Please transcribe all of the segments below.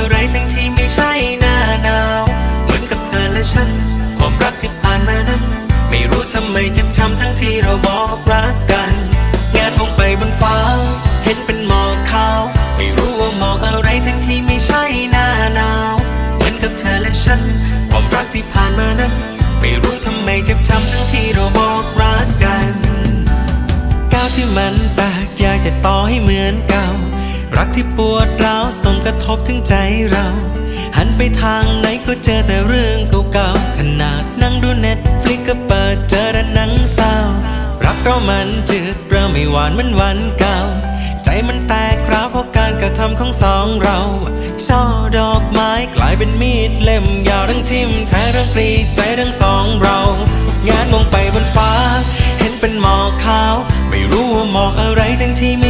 อะไรทั้งที่ไม่ใช่หน้าหนาว เหมือนกับเธอและฉัน ความรักที่ผ่านมานั้น ไม่รู้ทำไมเจ็บช้ำทั้งที่เราบอกรักกันงานมองไปบนฟ้า เห็นเป็นหมอกขาว ไม่รู้ว่าหมอกอะไรทั้งที่ไม่ใช่หน้าหนาว เหมือนกับเธอและฉัน ความรักที่ผ่านมานั้น ไม่รู้ทำไมเจ็บช้ำทั้งที่เราบอกรักกัน ก้าวที่มันแตกอยากจะต่อให้เหมือนเก่า รักที่ปวดร้าวส่งกระทบถึงใจเรา หันไปทางไหนก็เจอแต่เรื่องเก่าๆขนาดนั่งดูเน็ตฟลิกก็เปิดเจอแต่หนังเศร้า รักเรามันจืดเริ่มไม่หวานเหมือนวันเก่า ใจมันแตกร้าวเพราะการกระทำของสองเราช่อดอกไม้กลายเป็นมีดเล่มยาวทั้งทิ่มแทงทั้งกรีดใจทั้งสองเรา งานมองไปบนฟ้า เห็นเป็นหมอกขาว ไม่รู้ว่าหมอกอะไรทั้งที่ไม่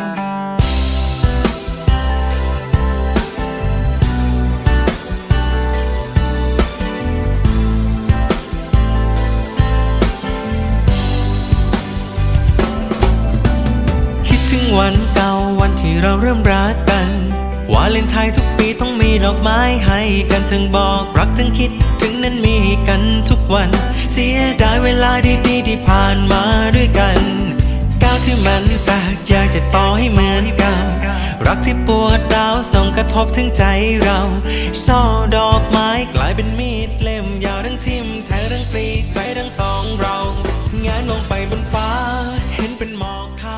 วันเก่าวันที่เราเริ่มรักกัน วาเลนไทน์ทุกปีต้องมีดอกไม้ให้กันถึงบอกรักถึงคิดถึงนั้นมีกันทุกวัน เสียดายเวลาดีๆที่ผ่านมาด้วยกันก้าวที่มันแตกอยากจะต่อให้เหมือนเก่ารักที่ปวดร้าวส่งกระทบถึงใจเราช่อดอกไม้กลายเป็นมีดเล่มยาวทั้งทิ่มแทงทั้งกรีดใจทั้งสองเรางานมองไปบนฟ้า